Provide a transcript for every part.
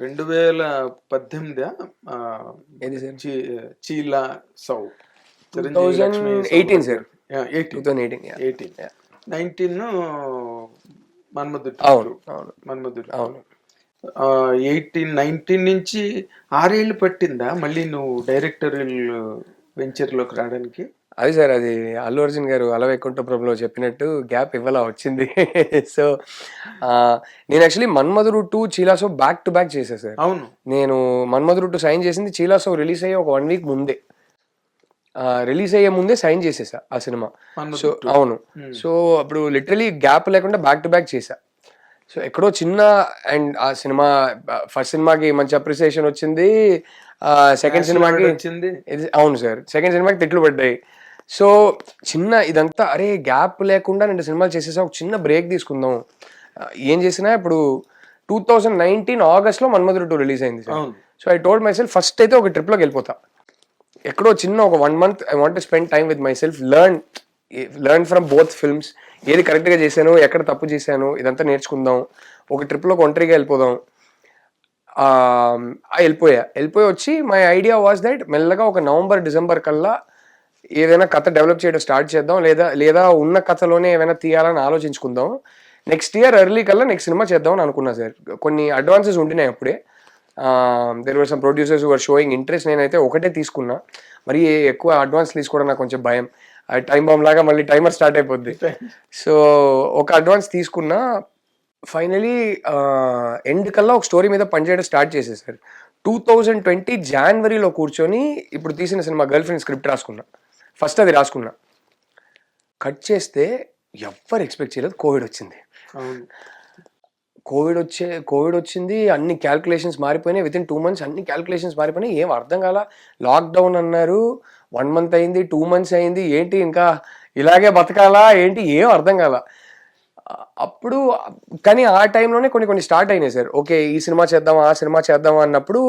రెండు వేల పద్దెనిమిది ఏది sir? Chi La Sow. Eighteen sir. Eighteen. Eighteen eighteen. Nineteen Manmadhudu. అవును అవును. మన్మధుడు. అవును. ఎయిటీన్ నైన్టీన్ నుంచి ఆరేళ్ళు పట్టిందా? మళ్ళీ నువ్వు డైరెక్టర్ వెంచర్లోకి రావడానికి? అది సార్ అది అల్లు అర్జున్ గారు అలవైకుంఠపురంలో చెప్పినట్టు గ్యాప్ ఇవ్వాల వచ్చింది. సో నేను actually Manmadhudu two Chi La Sow back to back చేసా సార్. అవును. నేను మన్మధుడు టూ సైన్ చేసింది చీలాసో రిలీజ్ అయ్యి ఒక వన్ వీక్ ముందే. రిలీజ్ అయ్యే ముందే సైన్ చేసేసా ఆ సినిమా. సో. అవును. సో అప్పుడు లిటరలీ గ్యాప్ లేకుండా బ్యాక్ టు బ్యాక్ చేసా సో ఎక్కడో చిన్న అండ్ ఆ సినిమా ఫస్ట్ సినిమాకి మంచి అప్రిసియేషన్ వచ్చింది. సెకండ్ సినిమాకి వచ్చింది. అవును సార్ సెకండ్ సినిమాకి తిట్లు పడ్డాయి. సో చిన్న ఇదంతా అరే గ్యాప్ లేకుండా రెండు సినిమాలు చేసేసా ఒక చిన్న బ్రేక్ తీసుకుందాం. ఏం చేసినా ఇప్పుడు టూ థౌజండ్ నైన్టీన్ ఆగస్ట్లో మన్మధుడు టూ రిలీజ్ అయింది sir so I told myself first అయితే ఒక ట్రిప్లోకి వెళ్ళిపోతా. ఎక్కడో చిన్న ఒక one month I want spend time with myself learn learn from both films ఏది కరెక్ట్గా చేశాను ఎక్కడ తప్పు చేశాను ఇదంతా నేర్చుకుందాం. ఒక ట్రిప్లోకి ఒంటరిగా వెళ్ళిపోదాం. వెళ్ళిపోయా. వెళ్ళిపోయి వచ్చి మై ఐడియా వాజ్ దట్ మెల్లగా ఒక నవంబర్ డిసెంబర్ కల్లా ఏదైనా కథ డెవలప్ చేయడం స్టార్ట్ చేద్దాం. లేదా లేదా ఉన్న కథలోనే ఏమైనా తీయాలని ఆలోచించుకుందాం. నెక్స్ట్ ఇయర్ ఎర్లీ కల్లా నెక్స్ట్ సినిమా చేద్దాం అని అనుకున్నా సార్. కొన్ని అడ్వాన్సెస్ ఉంటున్నాయి అప్పుడే. There were some producers were showing interest నేనైతే ఒకటే తీసుకున్నా. మరి ఎక్కువ అడ్వాన్స్ తీసుకోవడం నాకు కొంచెం భయం. టైం బాంబ్ లాగా మళ్ళీ టైమర్ స్టార్ట్ అయిపోద్ది. సో ఒక అడ్వాన్స్ తీసుకున్నా. ఫైనలీ ఎండ్ కల్లా ఒక స్టోరీ మీద పనిచేయడం స్టార్ట్ చేసేసారు. టూ థౌజండ్ ట్వంటీ జనవరిలో కూర్చొని ఇప్పుడు తీసిన సినిమా గర్ల్ ఫ్రెండ్ స్క్రిప్ట్ రాసుకున్నా. ఫస్ట్ అది రాసుకున్నా. కట్ చేస్తే ఎవ్వరు ఎక్స్పెక్ట్ చేయలేదు కోవిడ్ వచ్చింది. కోవిడ్ వచ్చే కోవిడ్ వచ్చింది అన్ని క్యాల్కులేషన్స్ మారిపోయినాయి. విత్ ఇన్ టూ మంత్స్ అన్ని క్యాల్కులేషన్స్ మారిపోయినాయి. ఏం అర్థం కాల? లాక్డౌన్ అన్నారు వన్ మంత్ అయింది టూ మంత్స్ అయింది ఏంటి ఇంకా ఇలాగే బతకాలా? ఏంటి? ఏం అర్థం కాల? అప్పుడు కానీ ఆ టైంలోనే కొన్ని కొన్ని స్టార్ట్ అయినాయి సార్. ఓకే ఈ సినిమా చేద్దాం ఆ సినిమా చేద్దాం అన్నప్పుడు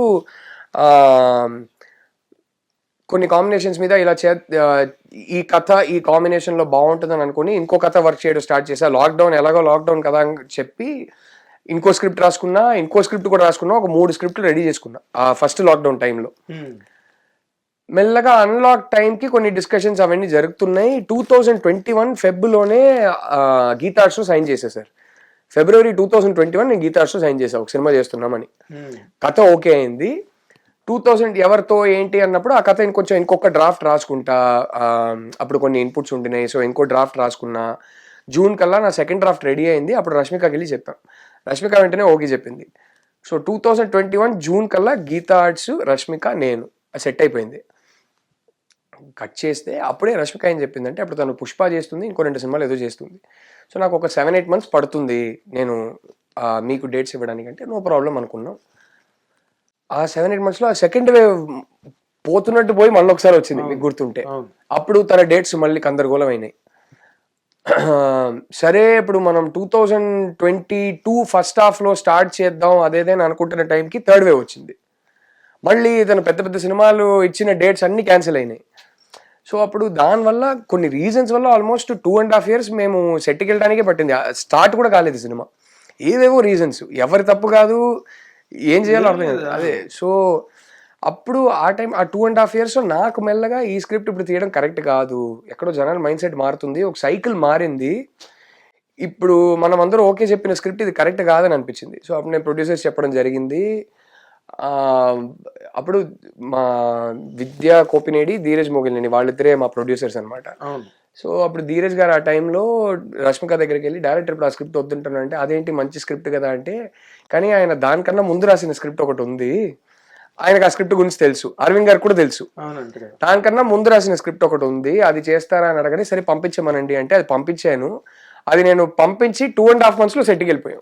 కొన్ని కాంబినేషన్స్ మీద ఇలా చే ఈ కథ ఈ కాంబినేషన్లో బాగుంటుందని అనుకుని ఇంకో కథ వర్క్ చేయడం స్టార్ట్ చేశా. లాక్డౌన్ ఎలాగో లాక్డౌన్ కదా అని చెప్పి ఇంకో స్క్రిప్ట్ రాసుకున్నా ఇంకో స్క్రిప్ట్ కూడా రాసుకున్నా ఒక మూడు స్క్రిప్ట్లు రెడీ చేసుకున్నా ఆ ఫస్ట్ లాక్డౌన్ టైంలో. మెల్లగా అన్లాక్ టైంకి కొన్ని డిస్కషన్స్ అవన్నీ జరుగుతున్నాయి. టూ థౌజండ్ ట్వంటీ వన్ ఫెబ్లోనే గీతార్ట్స్ సైన్ చేసేసారు ఫిబ్రవరి టూ థౌజండ్ ట్వంటీ వన్ నేను గీతార్ట్స్ సైన్ చేశాను ఒక సినిమా చేస్తున్నామని. Hmm. కథ ఓకే అయింది. టూ థౌజండ్ ఎవరితో ఏంటి అన్నప్పుడు ఆ కథ ఇంకొంచెం ఇంకొక డ్రాఫ్ట్ రాసుకుంటా. అప్పుడు కొన్ని ఇన్పుట్స్ ఉంటున్నాయి. సో ఇంకో డ్రాఫ్ట్ రాసుకున్నా. జూన్ కల్లా నా సెకండ్ డ్రాఫ్ట్ రెడీ అయింది. అప్పుడు రష్మికకి వెళ్ళి చెప్పాను రష్మిక వెంటనే ఓకే చెప్పింది. So two thousand twenty one June కల్లా గీతా ఆర్ట్స్ రష్మిక నేను. సెట్ అయిపోయింది. కట్ చేస్తే అప్పుడే రష్మిక ఏం చెప్పిందంటే అప్పుడు తను పుష్ప చేస్తుంది ఇంకో రెండు సినిమాలు ఏదో చేస్తుంది. సో నాకు ఒక సెవెన్ ఎయిట్ మంత్స్ పడుతుంది నేను మీకు డేట్స్ ఇవ్వడానికి అంటే నో ప్రాబ్లం అనుకున్నాం. ఆ సెవెన్ ఎయిట్ మంత్స్లో ఆ సెకండ్ వేవ్ పోతున్నట్టు పోయి మళ్ళీ ఒకసారి వచ్చింది మీకు గుర్తుంటే. అప్పుడు తన డేట్స్ మళ్ళీ గందరగోళం అయినాయి సరే ఇప్పుడు మనం two thousand twenty two first హాఫ్లో స్టార్ట్ చేద్దాం అదేదని అనుకుంటున్న టైంకి థర్డ్ వేవ్ వచ్చింది. మళ్ళీ తన పెద్ద పెద్ద సినిమాలు ఇచ్చిన డేట్స్ అన్నీ క్యాన్సిల్ అయినాయి. సో అప్పుడు దానివల్ల కొన్ని రీజన్స్ వల్ల almost two and half years మేము సెట్కి వెళ్ళడానికే పట్టింది. స్టార్ట్ కూడా కాలేదు సినిమా. ఏవేవో రీజన్స్ ఎవరి తప్పు కాదు ఏం చేయాలో అర్థం కాదు. అదే. సో అప్పుడు ఆ టైం ఆ టూ అండ్ హాఫ్ ఇయర్స్ నాకు మెల్లగా ఈ స్క్రిప్ట్ ఇప్పుడు తీయడం కరెక్ట్ కాదు. ఎక్కడో జనాల మైండ్ సెట్ మారుతుంది ఒక సైకిల్ మారింది. ఇప్పుడు మనం అందరూ ఓకే చెప్పిన స్క్రిప్ట్ ఇది కరెక్ట్ కాదని అనిపించింది. సో అప్పుడు నేను ప్రొడ్యూసర్స్ చెప్పడం జరిగింది. అప్పుడు మా విద్యా కోపినేడి ధీరజ్ మోగిలిని వాళ్ళిద్దరే మా ప్రొడ్యూసర్స్ అన్నమాట. అవును. సో అప్పుడు ధీరజ్ గారు ఆ టైంలో రష్మిక దగ్గరికి వెళ్ళి డైరెక్టర్ ఇప్పుడు ఆ స్క్రిప్ట్ వద్దుంటాను అంటే అదేంటి మంచి స్క్రిప్ట్ కదా అంటే కానీ ఆయన దానికన్నా ముందు రాసిన స్క్రిప్ట్ ఒకటి ఉంది. ఆయనకు ఆ స్క్రిప్ట్ గురించి తెలుసు. అరవింద్ గారికి కూడా తెలుసు. దానికన్నా ముందు రాసిన స్క్రిప్ట్ ఒకటి ఉంది. అది చేస్తారా అని అడగని సరే పంపించమనండి అంటే అది పంపించాను. అది నేను పంపించి టూ అండ్ హాఫ్ మంత్స్లో సెట్కి వెళ్ళిపోయాం.